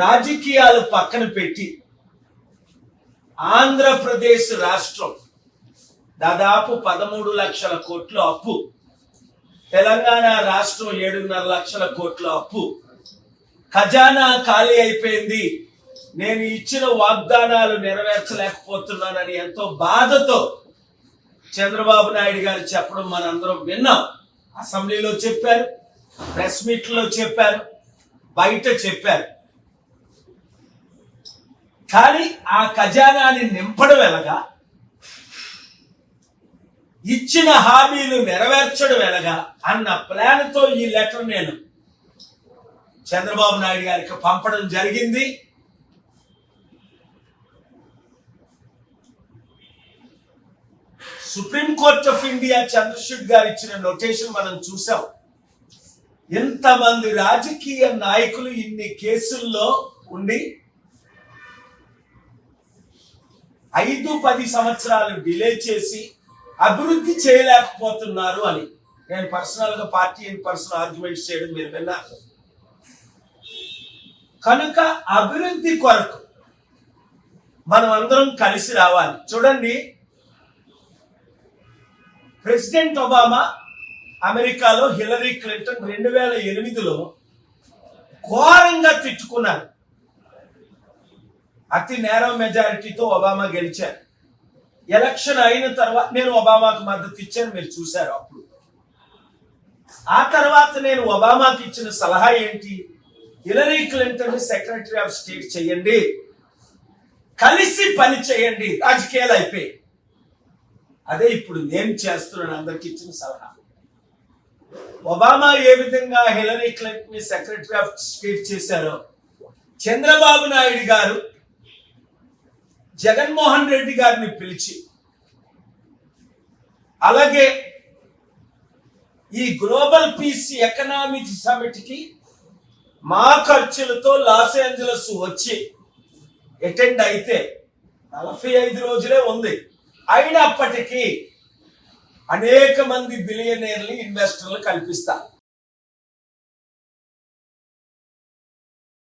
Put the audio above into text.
రాజకీయాలు పక్కన పెట్టి ఆంధ్రప్రదేశ్ రాష్ట్రం దాదాపు పదమూడు లక్షల కోట్ల అప్పు తెలంగాణ రాష్ట్రం ఏడున్నర లక్షల కోట్ల అప్పు. ఖజానా ఖాళీ అయిపోయింది. నేను ఇచ్చిన వాగ్దానాలు నెరవేర్చలేకపోతున్నానని ఎంతో బాధతో చంద్రబాబు నాయుడు గారు చెప్పడం మనందరం విన్నాం. అసెంబ్లీలో చెప్పారు ప్రెస్ మీట్లో చెప్పారు బయట చెప్పారు. కానీ ఆ ఖజానాన్ని నింపడం ఎలాగా? ఇచ్చిన హామీలు నెరవేర్చడం ఎలాగా? అన్న ప్లాన్తో ఈ లెటర్ నేను చంద్రబాబు నాయుడు గారికి పంపడం జరిగింది. Supreme court of India Chandrashekhar గారు ఇచ్చిన నోటేషన్ మనం చూసాం. ఎంతమంది రాజకీయ నాయకులు ఇన్ని కేసుల్లో ఉండి ఐదు పది సంవత్సరాలు డిలే చేసి అభివృద్ధి చేయలేకపోతున్నారు అని. నేను పర్సనల్గా పార్టీ ఇన్ పర్సన్ ఆర్గ్యుమెంట్స్ చేయడం మీరు విన్నారు కనుక అభివృద్ధి కొరకు మనం అందరం కలిసి రావాలి. చూడండి. ప్రెసిడెంట్ ఒబామా అమెరికాలో హిలరీ క్లింటన్ రెండు వేల ఎనిమిదిలో ఘోరంగా తిట్టుకున్నారు అతి నేరం మెజారిటీతో ఒబామా గెలిచారు. ఎలక్షన్ అయిన తర్వాత నేను ఒబామాకు మద్దతు ఇచ్చాను మీరు చూశారు అప్పుడు. ఆ తర్వాత నేను ఒబామాకి ఇచ్చిన సలహా ఏంటి? Hillary Clinton secretary of state చేయండి. కలిసి పని చేయండి. రాజకీయాలు అయిపోయి అదే ఇప్పుడు నేను చేస్తున్నాను అందరికి ఇచ్చిన సలహా. ఒబామా ఏ విధంగా Hillary Clinton secretary of state చేశారో చంద్రబాబు నాయుడు గారు జగన్మోహన్ రెడ్డి గారిని పిలిచి అలాగే ఈ గ్లోబల్ పీస్ ఎకనామిక్ సమిట్కి మా ఖర్చులతో లాస్ ఏంజలస్ వచ్చి అటెండ్ అయితే నలభై ఐదు రోజులే ఉంది. అయినప్పటికీ అనేక మంది బిలియనీర్లు ఇన్వెస్టర్లు కల్పిస్తారు.